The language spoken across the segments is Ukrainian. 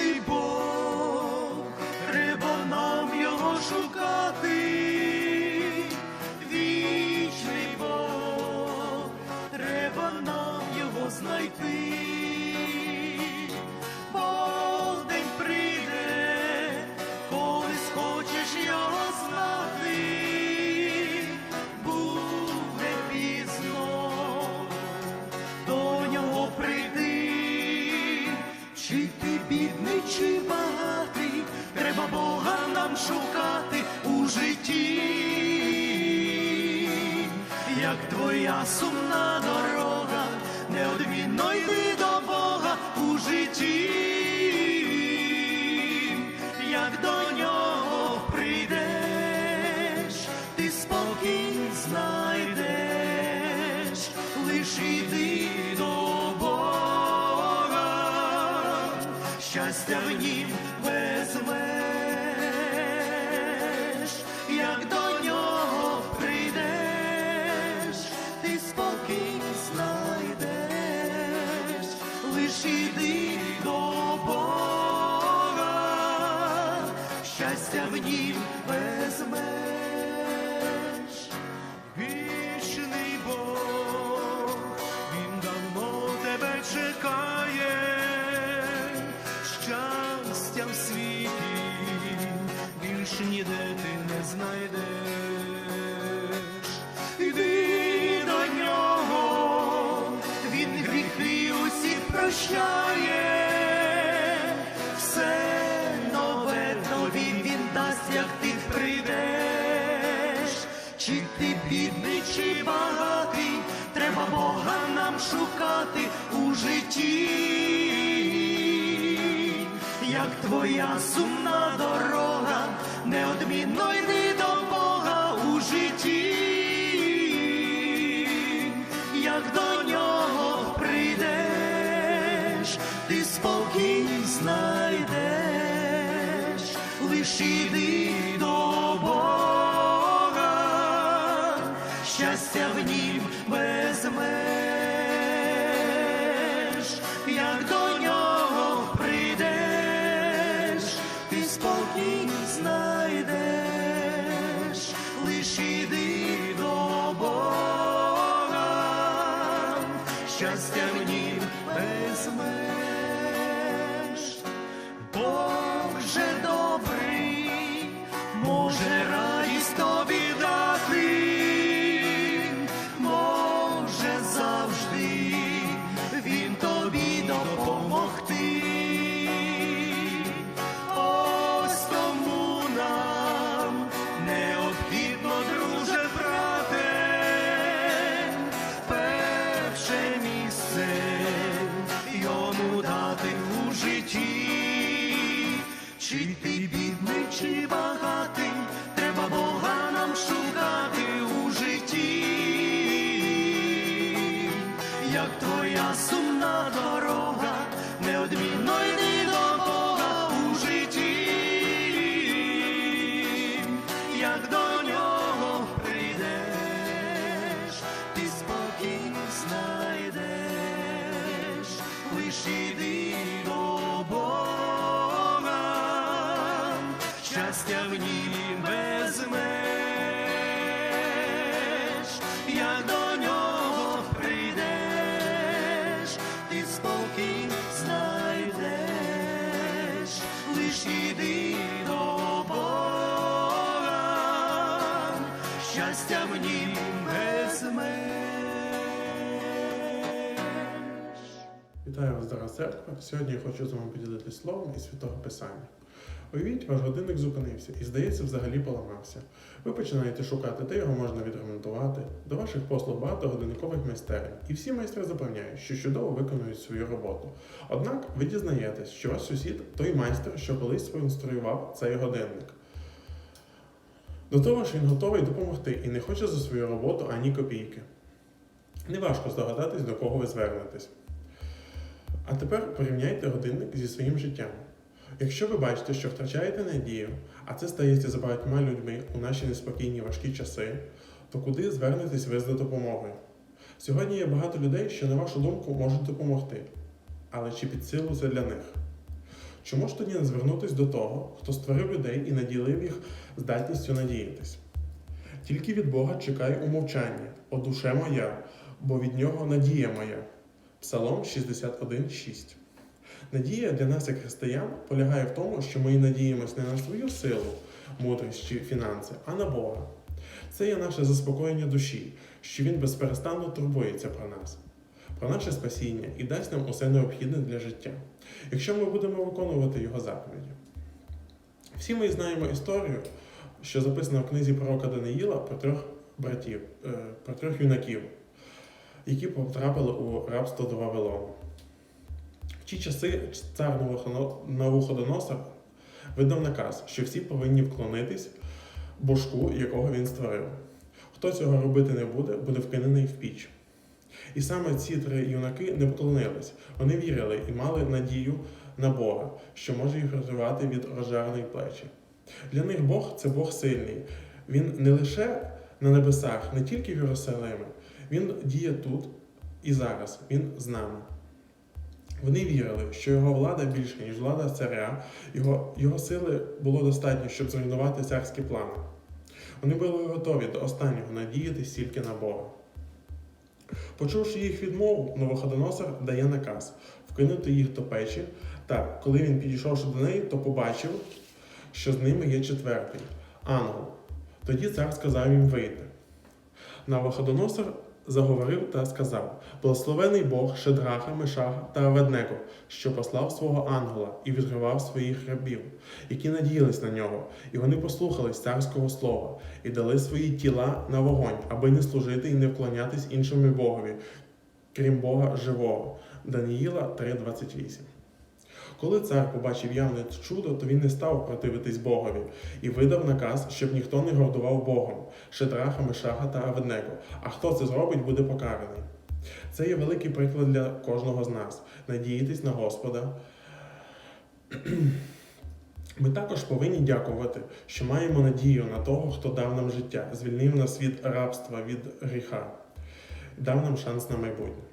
sleep. Як твоя сумна дорога, неодмінно йди до Бога у житті, як до нього прийдеш, ти спокій знайдеш, лиш іди до Бога, щастя в нім везмеш, щастя бідний, чи багатий, треба Бога нам шукати у житті, як твоя сумна дорога, неодмінно йди до Бога у житті, як до нього прийдеш, ти спокій знайдеш, лиш іди щастя в нім везмеш, як до нього прийдеш, ти спокій знайдеш, лиш іди до Бога, щастя в нім везмеш. life. Твоя сумна дорога, неодмінно йди до Бога у житті, як до нього прийдеш, ти спокій знайдеш, лиш іди до Бога, щастя в нім Бога, щастя в нім. Вітаю вас, дорога церква. Сьогодні я хочу з вами поділитися словом із святого Писання. Уявіть, ваш годинник зупинився і, здається, взагалі поламався. Ви починаєте шукати, де його можна відремонтувати. До ваших послуг багато годинникових майстерень, і всі майстри запевняють, що чудово виконують свою роботу. Однак ви дізнаєтесь, що ваш сусід той майстер, що колись проінструював цей годинник. До того ж, він готовий допомогти і не хоче за свою роботу ані копійки. Неважко здогадатись, до кого ви звернетесь. А тепер порівняйте годинник зі своїм життям. Якщо ви бачите, що втрачаєте надію, а це стається за багатьма людьми у наші неспокійні важкі часи, то куди звернетесь ви за допомогою? Сьогодні є багато людей, що, на вашу думку, можуть допомогти. Але чи під силу це для них? Чому ж тоді не звернутись до того, хто створив людей і наділив їх здатністю надіятись? Тільки від Бога чекай у мовчанні, о душе моя, бо від нього надія моя. Псалом 61,6. Надія для нас, як християн, полягає в тому, що ми надіємось не на свою силу, мудрість чи фінанси, а на Бога. Це є наше заспокоєння душі, що Він безперестанно турбується про нас, про наше спасіння і дасть нам усе необхідне для життя, якщо ми будемо виконувати Його заповіді. Всі ми знаємо історію, що записана в книзі пророка Даниїла про трьох братів, е, про трьох юнаків, які потрапили у рабство до Вавилону. Ті часи цар Навуходоно- Навуходоносор видав наказ, що всі повинні вклонитись божку, якого він створив. Хто цього робити не буде, буде вкинений в піч. І саме ці три юнаки не поклонились. Вони вірили і мали надію на Бога, що може їх розвивати від розжареної плечі. Для них Бог це Бог сильний. Він не лише на небесах, не тільки в Єрусалимі, він діє тут і зараз. Він з нами. Вони вірили, що його влада більша, ніж влада царя, його, його сили було достатньо, щоб зруйнувати царські плани. Вони були готові до останнього надіятись тільки на Бога. Почувши їх відмову, Новоходоносор дає наказ вкинути їх до печі. Так, коли він підійшовши до неї, то побачив, що з ними є четвертий ангел. Тоді цар сказав їм вийти. Навуходоносор заговорив та сказав: Благословений Бог Шедраха, Мешаха та Аведнего, що послав свого ангела і відкривав своїх рабів, які надіялись на нього, і вони послухались царського слова і дали свої тіла на вогонь, аби не служити і не вклонятись іншому Богові, крім Бога живого. Даніїла 3:28. Коли цар побачив явне чудо, то він не став противитись Богові і видав наказ, щоб ніхто не гордував Богом, Шедраха, Мешаха та Аведнего. А хто це зробить, буде покараний. Це є великий приклад для кожного з нас. Надіятись на Господа. Ми також повинні дякувати, що маємо надію на того, хто дав нам життя, звільнив нас від рабства, від гріха, дав нам шанс на майбутнє.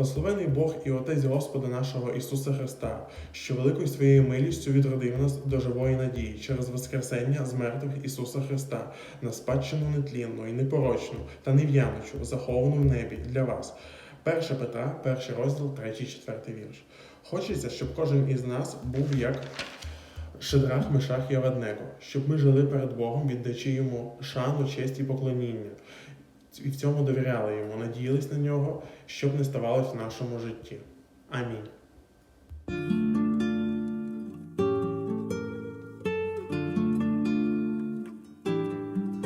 Благословений Бог і Отець Господа нашого Ісуса Христа, що великою своєю милістю відродив нас до живої надії через Воскресення з мертвих Ісуса Христа на спадщину нетлінну і непорочну та нев'яночу, заховану в небі для вас. 1 Петра, перший розділ, 3, 4 вірш. Хочеться, щоб кожен із нас був як Шедрах, Мешах і Аведнего, щоб ми жили перед Богом, віддачи йому шану, честь і поклоніння. І в цьому довіряли йому, надіялись на нього, щоб не ставалось в нашому житті. Амінь.